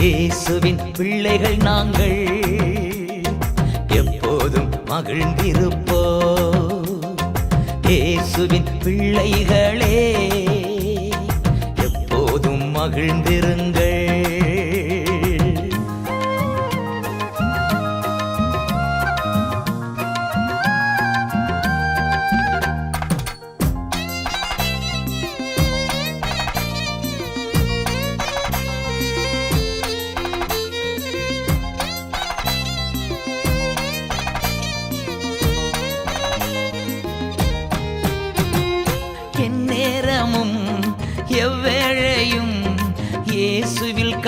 இயேசுவின் பிள்ளைகள் நாங்கள். எப்போதும் மகிழ்ந்திருப்போ இயேசுவின் பிள்ளைகளே எப்போதும் மகிழ்ந்திருங்கள்.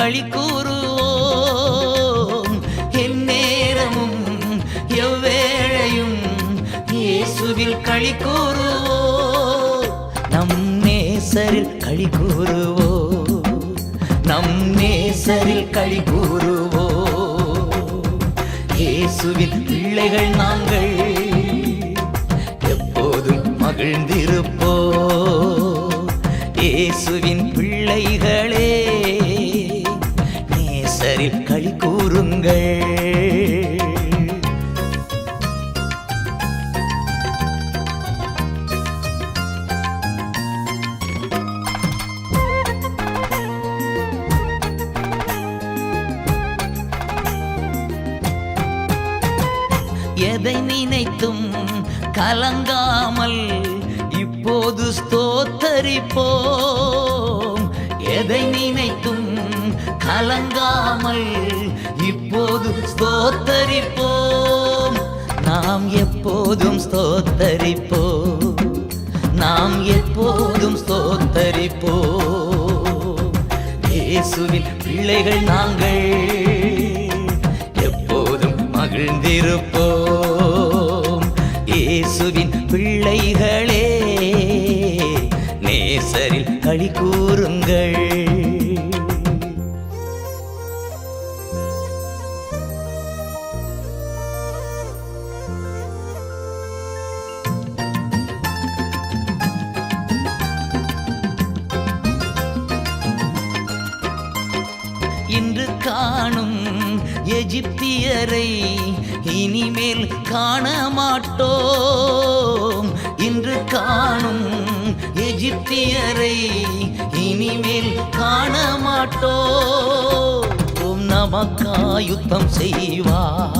இயேசுவில் கூறுவோம். எந்நேரமும் எவ்வேழையும் இயேசுவில் களி கூறுவோம். நம் நேசரில் களி கூறுவோம். நம் நேசரில் களி கூறுவோம். இயேசுவின் பிள்ளைகள் நாங்கள் எப்போதும் மகிழ்ந்திருப்போ இயேசுவின் பிள்ளைகள் கூறுங்கள். எதை நினைத்தும் கலங்காமல் இப்போது ஸ்தோத்தரிப்போம். எதை நினைத்தும் கலங்காமல் இப்போது ஸ்தோத்தரிப்போம். நாம் எப்போதும் ஸ்தோத்தரிப்போம். நாம் எப்போதும் ஸ்தோத்தரிப்போம். இயேசுவின் பிள்ளைகள் நாங்கள் எப்போதும் மகிழ்ந்திருப்போம். இயேசுவின் பிள்ளைகளே நேசரில் களி கூறுங்கள். எஜிப்தியரை இனிமேல் காண மாட்டோம் இன்று காணும் எஜிப்தியரை இனிமேல் காண மாட்டோம் நமக்கா யுத்தம் செய்வா.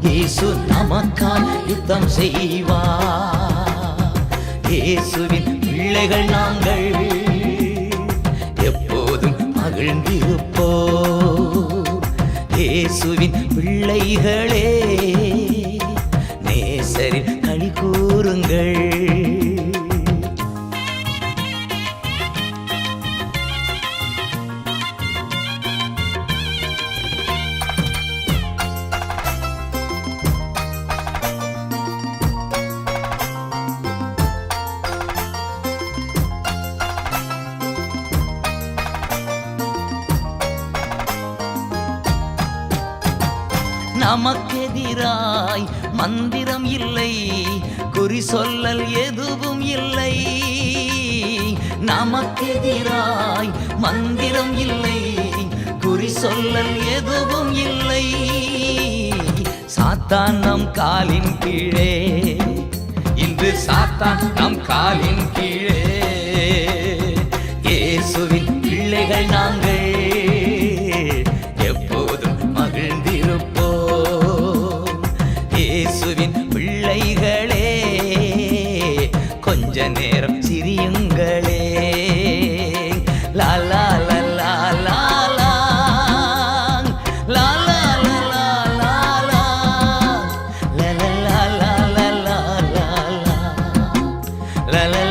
இயேசு நமக்கா யுத்தம் செய்வா. இயேசுவின் பிள்ளைகள் நாங்கள். எப்போதும் மகிழ்ந்திருப்போம். இயேசுவின் பிள்ளைகளே. நமக்கெதிராய் மந்திரம் இல்லை குறி சொல்லல் எதுவும் இல்லை. நமக்கெதிராய் மந்திரம் இல்லை குறி சொல்லல் எதுவும் இல்லை. சாத்தான் நம் காலின் கீழே இன்று சாத்தான் நம் காலின் கீழே. இயேசுவின் பிள்ளைகள் நாங்கள் 来来